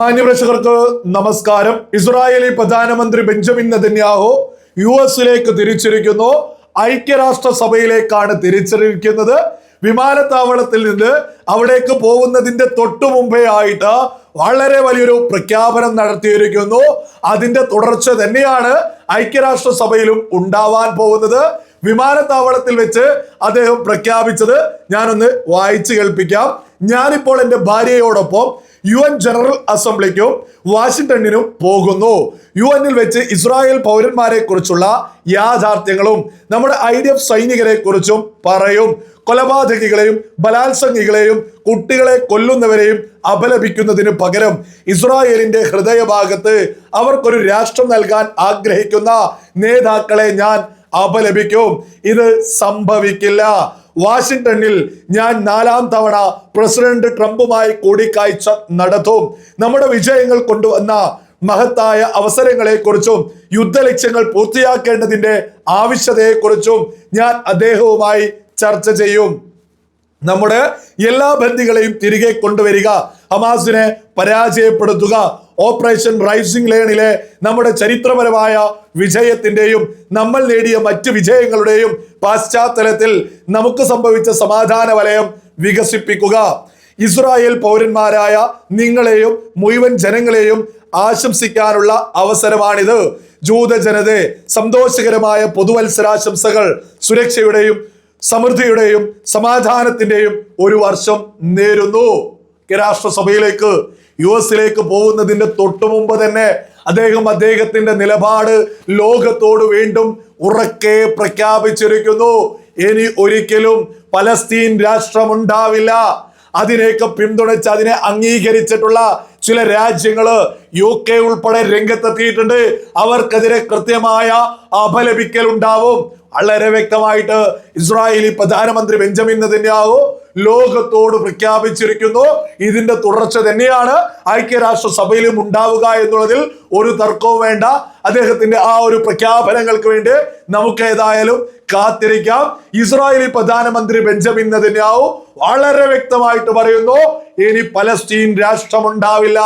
മാന്യപ്രേക്ഷകർക്ക് നമസ്കാരം. ഇസ്രായേലി പ്രധാനമന്ത്രി Benjamin Netanyahu U എസിലേക്ക് തിരിച്ചിരിക്കുന്നു. ഐക്യരാഷ്ട്ര സഭയിലേക്കാണ് തിരിച്ചിരിക്കുന്നത്. വിമാനത്താവളത്തിൽ നിന്ന് അവിടേക്ക് പോകുന്നതിന്റെ തൊട്ടു മുമ്പേ ആയിട്ട് വളരെ വലിയൊരു പ്രഖ്യാപനം നടത്തിയിരിക്കുന്നു. അതിന്റെ തുടർച്ച തന്നെയാണ് ഐക്യരാഷ്ട്ര സഭയിലും ഉണ്ടാവാൻ പോകുന്നത്. വിമാനത്താവളത്തിൽ വെച്ച് അദ്ദേഹം പ്രഖ്യാപിച്ചത് ഞാനൊന്ന് വായിച്ചു കേൾപ്പിക്കാം. ഞാനിപ്പോൾ എന്റെ ഭാര്യയോടൊപ്പം യു എൻ ജനറൽ അസംബ്ലിക്കും വാഷിംഗ്ടണിനും പോകുന്നു. യു എന്നിൽ വെച്ച് ഇസ്രായേൽ പൗരന്മാരെ കുറിച്ചുള്ള യാഥാർത്ഥ്യങ്ങളും നമ്മുടെ ഐ ഡി എഫ് സൈനികരെ കുറിച്ചും പറയും. കൊലപാതകികളെയും ബലാത്സംഗികളെയും കുട്ടികളെ കൊല്ലുന്നവരെയും അപലപിക്കുന്നതിന് പകരം ഇസ്രായേലിന്റെ ഹൃദയഭാഗത്ത് അവർക്കൊരു രാഷ്ട്രം നൽകാൻ ആഗ്രഹിക്കുന്ന നേതാക്കളെ ഞാൻ അപലപിക്കും. ഇത് സംഭവിക്കില്ല. വാഷിംഗ്ടണിൽ ഞാൻ നാലാം തവണ പ്രസിഡന്റ് ട്രംപുമായി കൂടിക്കാഴ്ച നടത്തും. നമ്മുടെ വിജയങ്ങൾ കൊണ്ടുവന്ന മഹത്തായ അവസരങ്ങളെക്കുറിച്ചും യുദ്ധലക്ഷ്യങ്ങൾ പൂർത്തിയാക്കേണ്ടതിന്റെ ആവശ്യതയെക്കുറിച്ചും ഞാൻ അദ്ദേഹവുമായി ചർച്ച ചെയ്യും. നമ്മുടെ എല്ലാ ബന്ധികളെയും തിരികെ കൊണ്ടുവരിക. ഹമാസിനെ പരാജയപ്പെടുത്തുക. ഓപ്പറേഷൻ റൈസിംഗ് ലേണിലെ നമ്മുടെ ചരിത്രപരമായ വിജയത്തിന്റെയും നമ്മൾ നേടിയ മറ്റ് വിജയങ്ങളുടെയും പശ്ചാത്തലത്തിൽ നമുക്ക് സംഭവിച്ച സമാധാന വലയം വികസിപ്പിക്കുക. ഇസ്രായേൽ പൗരന്മാരായ നിങ്ങളെയും മുഴുവൻ ജനങ്ങളെയും ആശംസിക്കാനുള്ള അവസരമാണിത്. ജൂത ജനതയെ സന്തോഷകരമായ പൊതുവത്സരാശംസകൾ സുരക്ഷയുടെയും സമൃദ്ധിയുടെയും സമാധാനത്തിന്റെയും ഒരു വർഷം നേരുന്നു. രാഷ്ട്രസഭയിലേക്ക് യു എസിലേക്ക് പോകുന്നതിന്റെ തൊട്ടു മുമ്പ് തന്നെ അദ്ദേഹം അദ്ദേഹത്തിന്റെ നിലപാട് ലോകത്തോട് വീണ്ടും ഉറക്കെ പ്രഖ്യാപിച്ചിരിക്കുന്നു. ഇനി ഒരിക്കലും പലസ്തീൻ രാഷ്ട്രമുണ്ടാവില്ല. അതിനെയൊക്കെ പിന്തുണച്ച് അതിനെ അംഗീകരിച്ചിട്ടുള്ള ചില രാജ്യങ്ങൾ യു കെ ഉൾപ്പെടെ രംഗത്തെത്തിയിട്ടുണ്ട്. അവർക്കെതിരെ കൃത്യമായ അപലപിക്കൽ ഉണ്ടാവും വളരെ വ്യക്തമായിട്ട് ഇസ്രായേലി പ്രധാനമന്ത്രി ബെഞ്ചമിൻ നെതന്യാഹു ലോകത്തോട് പ്രഖ്യാപിച്ചിരിക്കുന്നു. ഇതിന്റെ തുടർച്ച തന്നെയാണ് ഐക്യരാഷ്ട്ര സഭയിലും ഉണ്ടാവുക എന്നുള്ളതിൽ ഒരു തർക്കവും വേണ്ട. അദ്ദേഹത്തിന്റെ ആ ഒരു പ്രഖ്യാപനങ്ങൾക്ക് വേണ്ടി നമുക്ക് ഏതായാലും കാത്തിരിക്കാം. ഇസ്രായേലി പ്രധാനമന്ത്രി ബെഞ്ചമിൻ നെതന്യാഹു വളരെ വ്യക്തമായിട്ട് പറയുന്നു ഇനി പലസ്തീൻ രാഷ്ട്രമുണ്ടാവില്ല.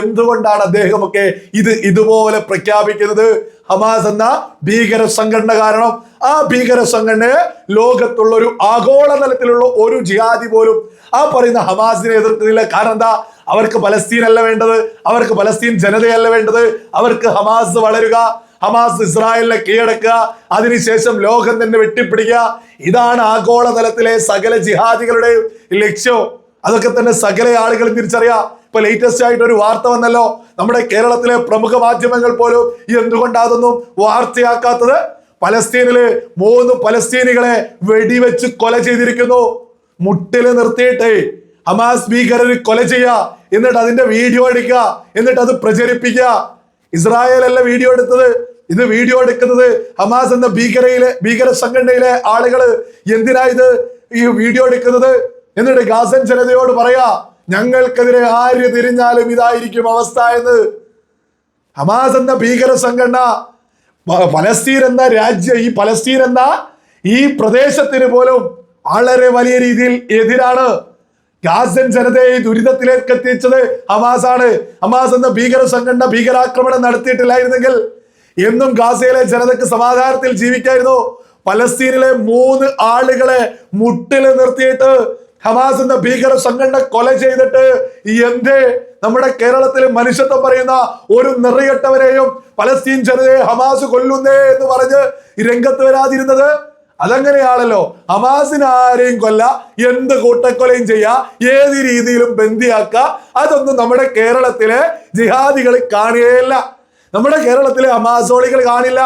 എന്തുകൊണ്ടാണ് അദ്ദേഹമൊക്കെ ഇത് ഇതുപോലെ പ്രഖ്യാപിക്കുന്നത്? ഹമാസ് എന്ന ഭീകര സംഘടന കാരണം ആ ഭീകര സംഘടനയെ ലോകത്തുള്ള ഒരു ആഗോള തലത്തിലുള്ള ഒരു ജിഹാദി പോലും ആ പറയുന്ന ഹമാസിനെ എതിർക്കുന്നില്ല കാരണം എന്താ? അവർക്ക് പലസ്തീൻ അല്ല വേണ്ടത് അവർക്ക് പലസ്തീൻ ജനതയല്ല വേണ്ടത് അവർക്ക് ഹമാസ് വളരുക ഹമാസ് ഇസ്രായേലിനെ കീഴടക്കുക അതിനുശേഷം ലോകം തന്നെ വെട്ടിപ്പിടിക്കുക. ഇതാണ് ആഗോള തലത്തിലെ സകല ജിഹാദികളുടെയും ലക്ഷ്യം. അതൊക്കെ തന്നെ സകല ആളുകളും തിരിച്ചറിയാം. ഇപ്പൊ ലേറ്റസ്റ്റ് ആയിട്ട് ഒരു വാർത്ത വന്നല്ലോ. നമ്മുടെ കേരളത്തിലെ പ്രമുഖ മാധ്യമങ്ങൾ പോലും എന്തുകൊണ്ട് അതൊന്നും വാർത്തയാക്കാത്തത്? പലസ്തീനിൽ മൂന്ന് പലസ്തീനികളെ വെടിവെച്ച് കൊല ചെയ്തിരിക്കുന്നു. മുട്ടിൽ നിർത്തിയിട്ട് ഹമാസ് ഭീകരർ കൊല ചെയ്യുക എന്നിട്ട് അതിന്റെ വീഡിയോ എടുക്കുക എന്നിട്ട് അത് പ്രചരിപ്പിക്കുക. ഇസ്രായേൽ അല്ല വീഡിയോ എടുത്തത്? ഇത് വീഡിയോ എടുക്കുന്നത് ഹമാസ് എന്ന ഭീകരയിലെ ഭീകര സംഘടനയിലെ ആളുകൾ. എന്തിനാ ഇത് ഈ വീഡിയോ എടുക്കുന്നത്? എന്നിട്ട് ഗാസൻ ജനതയോട് പറയാ ഞങ്ങൾക്കെതിരെ ആര് തിരിഞ്ഞാലും ഇതായിരിക്കും അവസ്ഥ എന്ന്. ഹമാസ് എന്ന ഭീകര സംഘടന പലസ്തീൻ എന്ന രാജ്യ ഈ പലസ്തീൻ എന്ന ഈ പ്രദേശത്തിന് പോലും വളരെ വലിയ രീതിയിൽ എതിരാണ്. ഗാസൻ ജനതയെ ദുരിതത്തിലേക്ക് എത്തിച്ചത് ഹമാസ് ആണ്. ഹമാസ് എന്ന ഭീകര സംഘടന ഭീകരാക്രമണം നടത്തിയിട്ടില്ലായിരുന്നെങ്കിൽ എന്നും ഗാസയിലെ ജനതക്ക് സമാധാനത്തിൽ ജീവിക്കായിരുന്നു. പലസ്തീനിലെ മൂന്ന് ആളുകളെ മുട്ടിൽ നിർത്തിയിട്ട് ഹമാസ് എന്ന ഭീകര സംഘടന കൊല ചെയ്തിട്ട് എന്തേ നമ്മുടെ കേരളത്തിലെ മനുഷ്യത്വം പറയുന്ന ഒരു നിറയട്ടവരെയും പലസ്തീൻ ജനതയെ ഹമാസ് കൊല്ലുന്നേ എന്ന് പറഞ്ഞ് രംഗത്ത് വരാതിരുന്നത്? അതങ്ങനെയാണല്ലോ? ഹമാസിന് ആരെയും കൊല്ല എന്ത് കൂട്ടക്കൊലയും ചെയ്യാ ഏത് രീതിയിലും ബന്ദിയാക്ക അതൊന്നും നമ്മുടെ കേരളത്തിലെ ജിഹാദികൾ കാണുകയില്ല. നമ്മുടെ കേരളത്തിലെ ഹമാസോളികൾ കാണില്ല.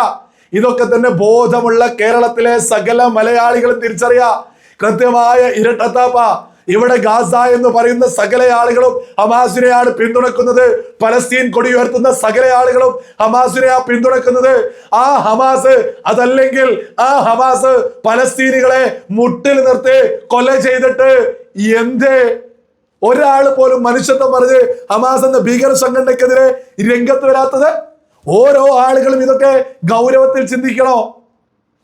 ഇതൊക്കെ തന്നെ ബോധമുള്ള കേരളത്തിലെ സകല മലയാളികളും തിരിച്ചറിയാ. കൃത്യമായ ഇരട്ടത്താപ്പ ഇവിടെ ഗാസ എന്ന് പറയുന്ന സകല ആളുകളും ഹമാസിനെയാണ് പിന്തുണക്കുന്നത്. പലസ്തീൻ കൊടി ഉയർത്തുന്ന സകല ആളുകളും ഹമാസിനെയാണ് പിന്തുണക്കുന്നത്. ആ ഹമാസ് അതല്ലെങ്കിൽ ആ ഹമാസ് പലസ്തീനികളെ മുട്ടിൽ നിർത്തി കൊല ചെയ്തിട്ട് എന്തേ? ഒരാൾ പോലും മനുഷ്യത്വം പറഞ്ഞ് ഹമാസ് എന്ന ഭീകര സംഘടനക്കെതിരെ രംഗത്ത് വരാത്തത്? ഓരോ ആളുകളും ഇതൊക്കെ ഗൗരവത്തിൽ ചിന്തിക്കണോ?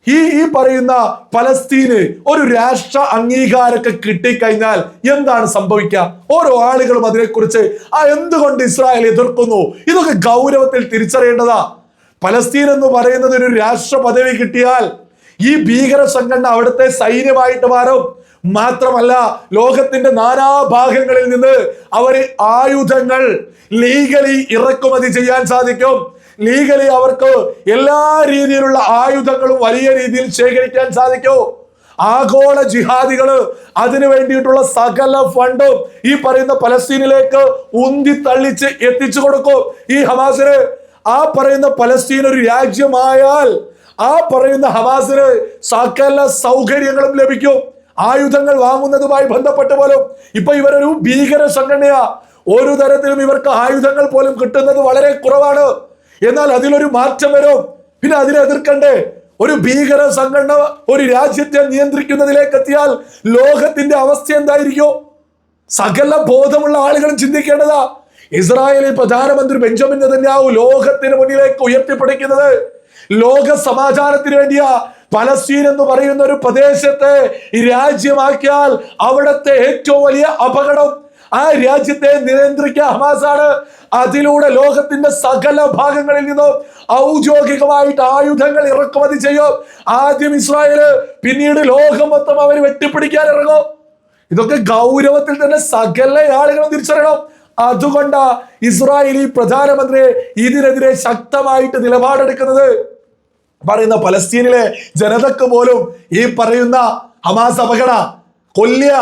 ഈ ഈ പറയുന്ന പലസ്തീന് ഒരു രാഷ്ട്ര അംഗീകാരമൊക്കെ കിട്ടിക്കഴിഞ്ഞാൽ എന്താണ് സംഭവിക്കുക? ഓരോ ആളുകളും അതിനെക്കുറിച്ച് ആ എന്തുകൊണ്ട് ഇസ്രായേൽ എതിർക്കുന്നു? ഇതൊക്കെ ഗൗരവത്തിൽ തിരിച്ചറിയേണ്ടതാ. പലസ്തീൻ എന്ന് പറയുന്നത് ഒരു രാഷ്ട്ര പദവി കിട്ടിയാൽ ഈ ഭീകര സംഘടന അവിടുത്തെ സൈന്യമായിട്ട് മാറും. മാത്രമല്ല ലോകത്തിന്റെ നാനാഭാഗങ്ങളിൽ നിന്ന് അവർ ആയുധങ്ങൾ ലീഗലി ഇറക്കുമതി ചെയ്യാൻ സാധിക്കും. ലീഗലി അവർക്ക് എല്ലാ രീതിയിലുള്ള ആയുധങ്ങളും വലിയ രീതിയിൽ ശേഖരിക്കാൻ സാധിക്കൂ. ആഗോള ജിഹാദികൾ അതിനു വേണ്ടിയിട്ടുള്ള സകല ഫണ്ടും ഈ പറയുന്ന പലസ്തീനിലേക്ക് ഉന്തി തള്ളിച്ച് എത്തിച്ചു കൊടുക്കും. ഈ ഹമാസിന് ആ പറയുന്ന പലസ്തീൻ ഒരു രാജ്യമായാൽ ആ പറയുന്ന ഹമാസിന് സകല സൗകര്യങ്ങളും ലഭിക്കും. ആയുധങ്ങൾ വാങ്ങുന്നതുമായി ബന്ധപ്പെട്ട് പോലും. ഇപ്പൊ ഇവരൊരു ഭീകര സംഘടനയാ. ഒരു തരത്തിലും ഇവർക്ക് ആയുധങ്ങൾ പോലും കിട്ടുന്നത് വളരെ കുറവാണ്. എന്നാൽ അതിലൊരു മാറ്റം വരും. പിന്നെ അതിനെ എതിർക്കണ്ടേ? ഒരു ഭീകര സംഘടന ഒരു രാജ്യത്തെ നിയന്ത്രിക്കുന്നതിലേക്ക് എത്തിയാൽ ലോകത്തിന്റെ അവസ്ഥ എന്തായിരിക്കും? സകല ബോധമുള്ള ആളുകളും ചിന്തിക്കേണ്ടതാ. ഇസ്രായേലി പ്രധാനമന്ത്രി ബെഞ്ചമിൻ നെതന്യാഹു ലോകത്തിന് മുന്നിലേക്ക് ഉയർത്തിപ്പിടിക്കുന്നത് ലോക സമാചാരത്തിന് വേണ്ടിയാ. പലസ്തീൻ എന്ന് പറയുന്ന ഒരു പ്രദേശത്തെ രാജ്യമാക്കിയാൽ അവിടുത്തെ ഏറ്റവും വലിയ അപകടം ആ രാജ്യത്തെ നിയന്ത്രിക്കുക ആണ് അതിലൂടെ ലോകത്തിന്റെ സകല ഭാഗങ്ങളിൽ നിന്നും ഔദ്യോഗികമായിട്ട് ആയുധങ്ങൾ ഇറക്കുമതി ചെയ്യും. ആദ്യം ഇസ്രായേൽ പിന്നീട് ലോകം മൊത്തം അവർ വെട്ടിപ്പിടിക്കാൻ ഇറങ്ങും. ഇതൊക്കെ ഗൗരവത്തിൽ തന്നെ സകല ആളുകളും തിരിച്ചറിയണം. അതുകൊണ്ടാ ഇസ്രായേലി പ്രധാനമന്ത്രി ഇതിനെതിരെ ശക്തമായിട്ട് നിലപാടെടുക്കുന്നത്. പറയുന്ന പലസ്തീനിലെ ജനതക്ക് പോലും ഈ പറയുന്ന ഹമാസ് അപകട കൊല്ലുക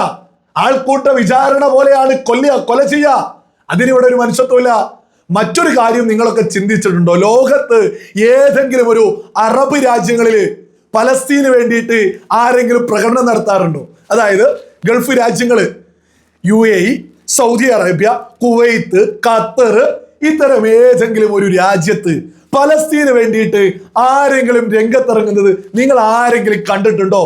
ആൾക്കൂട്ട വിചാരണ പോലെയാണ് കൊല്ലുക കൊല ചെയ്യുക അതിനിവിടെ ഒരു മനുഷ്യത്വമില്ല. മറ്റൊരു കാര്യം നിങ്ങളൊക്കെ ചിന്തിച്ചിട്ടുണ്ടോ? ലോകത്ത് ഏതെങ്കിലും ഒരു അറബ് രാജ്യങ്ങളിൽ പലസ്തീന് വേണ്ടിയിട്ട് ആരെങ്കിലും പ്രകടനം നടത്താറുണ്ടോ? അതായത് ഗൾഫ് രാജ്യങ്ങൾ U A Saudi Arabia Kuwait Qatar ഇത്തരം ഏതെങ്കിലും ഒരു രാജ്യത്ത് പലസ്തീന് വേണ്ടിയിട്ട് ആരെങ്കിലും രംഗത്തിറങ്ങുന്നത് നിങ്ങൾ ആരെങ്കിലും കണ്ടിട്ടുണ്ടോ?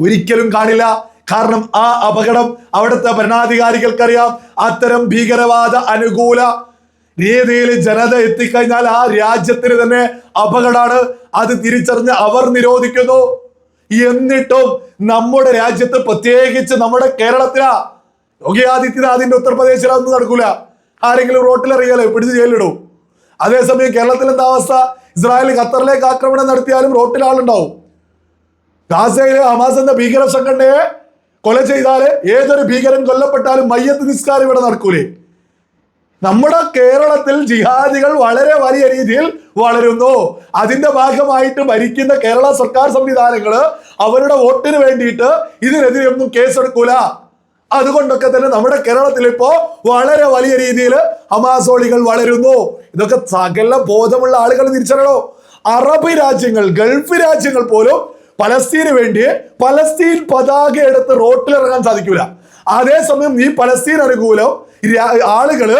ഒരിക്കലും കാണില്ല. കാരണം ആ അപകടം അവിടുത്തെ ഭരണാധികാരികൾക്കറിയാം. അത്തരം ഭീകരവാദ അനുകൂല രീതിയിൽ ജനത എത്തിക്കഴിഞ്ഞാൽ ആ രാജ്യത്തിന് തന്നെ അപകടമാണ് അത് തിരിച്ചറിഞ്ഞ് അവർ നിരോധിക്കുന്നു. എന്നിട്ടും നമ്മുടെ രാജ്യത്ത് പ്രത്യേകിച്ച് നമ്മുടെ കേരളത്തിലാ. യോഗി ആദിത്യനാഥിന്റെ ഉത്തർപ്രദേശിലൊന്നും നടക്കൂല. ആരെങ്കിലും റോട്ടിൽ അറിയാലോ പിടിച്ച് ജയിലിടും അതേസമയം കേരളത്തിൽ എന്താ അവസ്ഥ? ഇസ്രായേൽ ഖത്തറിലേക്ക് ആക്രമണം നടത്തിയാലും റോട്ടിൽ ആളുണ്ടാവും. ഗാസയിലെ ഹമാസ് എന്ന ഭീകര സംഘടനയെ കൊല ചെയ്താൽ ഏതൊരു ഭീകരൻ കൊല്ലപ്പെട്ടാലും മയ്യത്ത് നിസ്കാരം ഇവിടെ നടക്കൂലേ? നമ്മുടെ കേരളത്തിൽ ജിഹാദികൾ വളരെ വലിയ രീതിയിൽ വളരുന്നു. അതിന്റെ ഭാഗമായിട്ട് ഭരിക്കുന്ന കേരള സർക്കാർ സംവിധാനങ്ങൾ അവരുടെ വോട്ടിന് വേണ്ടിയിട്ട് ഇതിനെതിരെ ഒന്നും കേസെടുക്കൂല. അതുകൊണ്ടൊക്കെ തന്നെ നമ്മുടെ കേരളത്തിൽ ഇപ്പോ വളരെ വലിയ രീതിയിൽ അമാസോളികൾ വളരുന്നു. ഇതൊക്കെ സകല ബോധമുള്ള ആളുകൾ തിരിച്ചറിയണോ? അറബ് രാജ്യങ്ങൾ ഗൾഫ് രാജ്യങ്ങൾ പോലും പലസ്തീന് വേണ്ടി പലസ്തീൻ പതാക എടുത്ത് റോട്ടിലിറങ്ങാൻ സാധിക്കൂല. അതേസമയം ഈ പലസ്തീൻ അനുകൂലം ആളുകൾ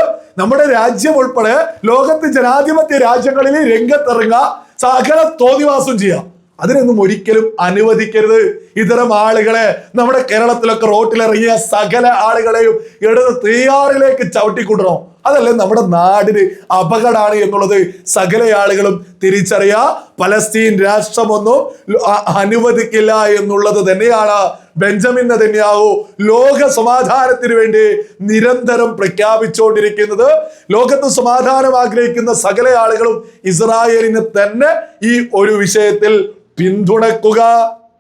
നമ്മുടെ രാജ്യം ഉൾപ്പെടെ ലോകത്ത് ജനാധിപത്യ രാജ്യങ്ങളിൽ രംഗത്തിറങ്ങുക സകല തോന്നിവാസം ചെയ്യാം. അതിനൊന്നും ഒരിക്കലും അനുവദിക്കരുത്. ഇത്തരം ആളുകളെ നമ്മുടെ കേരളത്തിലൊക്കെ റോട്ടിലിറങ്ങിയ സകല ആളുകളെയും ഇടത് തീയാറിലേക്ക് ചവിട്ടിക്കൂട്ടണം. അതല്ലേ നമ്മുടെ നാടിന് അപകടമാണ് എന്നുള്ളത്. സകല ആളുകളും തിരിച്ചറിയാ. പലസ്തീൻ രാഷ്ട്രമൊന്നും അനുവദിക്കില്ല എന്നുള്ളത് തന്നെയാണ്. ബെഞ്ചമിൻ നെതന്യാഹു ലോക സമാധാനത്തിന് വേണ്ടി നിരന്തരം പ്രഖ്യാപിച്ചുകൊണ്ടിരിക്കുന്നത്. ലോകത്ത് സമാധാനം ആഗ്രഹിക്കുന്ന സകല ആളുകളും ഇസ്രായേലിന് തന്നെ ഈ ഒരു വിഷയത്തിൽ പിന്തുണക്കുക